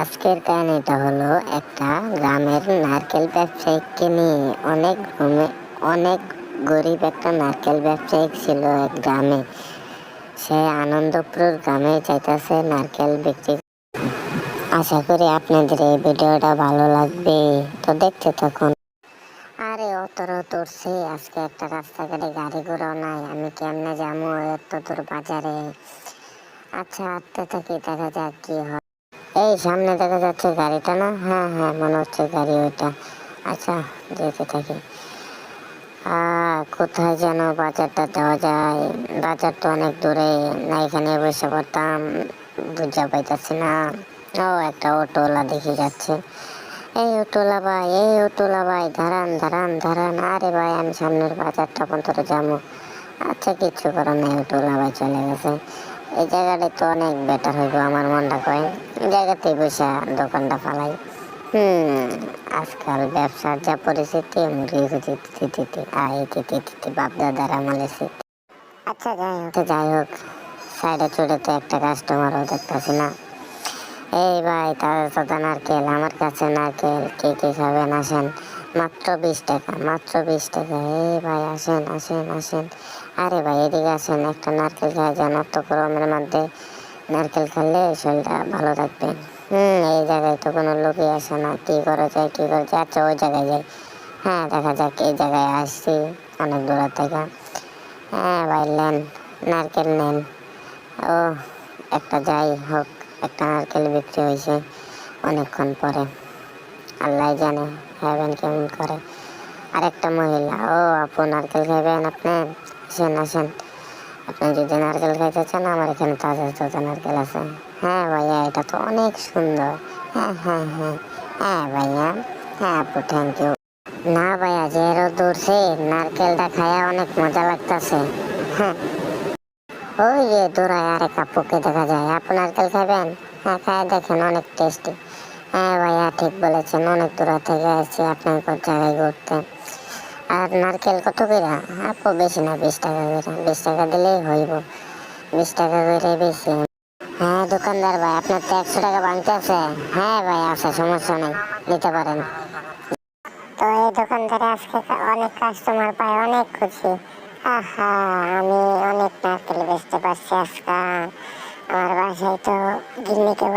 আজকের কাহিনীটা হলো একটা গ্রামের নারকেল ব্যবসায়িককে নিয়ে। অনেক গ্রামে অনেক গরিব একটা নারকেল ব্যবসায়িক ছিল এক গ্রামে। সে আনন্দপুর গ্রামে চাইতেছে নারকেল বিক্রি আশা করি আপনাদের এই ভিডিওটা ভালো লাগবে। তো দেখতে থাকুন। আরে অতর তোরছে আজকে একটা রাস্তাঘাটে গাড়ি ঘোড়াও নাই। আমি কেমনে যাব এত দূর বাজারে? আচ্ছা হাঁটতে থাকি, দেখা যাক কি হয়। এই সামনে দেখা যাচ্ছে গাড়িটা না? হ্যাঁ হ্যাঁ মনে হচ্ছে গাড়ি ওইটা। আচ্ছা যেতে থাকি। কোথায় যেন বাজারটা দেওয়া যায়। বাজার তো অনেক দূরে। না, এখানে বসে পড়তাম। বুঝা পাইতেছি না। ও, একটা অটোওয়ালা দেখে যাচ্ছে। এই অটোলা ভাই, এই অটোলা ভাই, দাঁড়ান দাঁড়ান দাঁড়ান। আরে ভাই, আমি সামনের বাজারটা পর্যন্ত যাব। আচ্ছা কিচ্ছু করার নেই অটোলা ভাই চলে গেছে। এই জায়গাটা তো অনেক বেটার হইব, আমার মনটা কয়। জায়গাতেই বসে দোকানটা ফালাই। হুম, আজকাল ব্যবসার যা পরিস্থিতি মুড়ি দিতে দিতে বাপ দাদার আমলে আচ্ছা যাই হোক। তো যাই হোক, সাইডে চড়ে তো একটা কাস্টমারও দেখতেছি না। এই ভাই, তাদের সাথে নারকেল, আমার কাছে নারকেল, কে কে খাবেন আসেন। মাত্র বিশ টাকা, মাত্র বিশ টাকা। এ ভাই, আসেন আসেন আসেন। আরে ভাই, এদিকে আসেন, একটা নারকেল খাওয়া যান, অত গরমের মধ্যে নারকেল খেলে শরীরটা ভালো থাকবে। হুম, এই জায়গায় তো কোনো লোকই আসে না। কী করা যায়, কী করা যায়? আচ্ছা ওই জায়গায় যাই। হ্যাঁ দেখা যাক, এই জায়গায় আসছি অনেক দূর থেকে। হ্যাঁ ভাই, নেন, নারকেল নেন। ও একটা যাই হোক, একটা নারকেল বিক্রি হয়েছে অনেকক্ষণ পরে। আল্লাহ জানে খাবেন কেমন করে। আরেকটা মহিলা, ও আপু, নারকেল খাবেন আপনি? আসেন আসেন। আপনি যদি নারকেল খাইতে চান, আমার এখানে তাজা তাজা নারকেল আছে। হ্যাঁ ভাইয়া, এটা তো অনেক সুন্দর। হ্যাঁ হ্যাঁ হ্যাঁ। হ্যাঁ ভাইয়া হ্যাঁ আপু থ্যাংক ইউ না ভাইয়া, যে রোদ উঠছে নারকেলটা খায়া অনেক মজা লাগতেছে। হ্যাঁ। ওই যে দূরায় আরেক আপুকে দেখা যায়। আপু, নারকেল খাবেন হ্যাঁ খায় দেখেন, অনেক টেস্টি হ্যাঁ ভাইয়া, ঠিক বলেছেন। অনেক দূরা থেকে আসছি আপনার কোন জায়গায় ঘুরতে। আর নারকেল কত করে? আপু, বেশি না, বিশ টাকা করে। বিশ টাকা দিলেই হইব। বিশ টাকা করে বেশি। হ্যাঁ দোকানদার ভাই, আপনার তো একশো টাকা বাংতে আছে। হ্যাঁ ভাই, আছে, সমস্যা নেই, নিতে পারেন। তো এই দোকানদারে আজকে অনেক কাস্টমার পায়, অনেক খুশি। আহা, আমি অনেক নারকেল বেচতে পারছি আজকে। আমার বাসায় তো গিন্নিকে বলে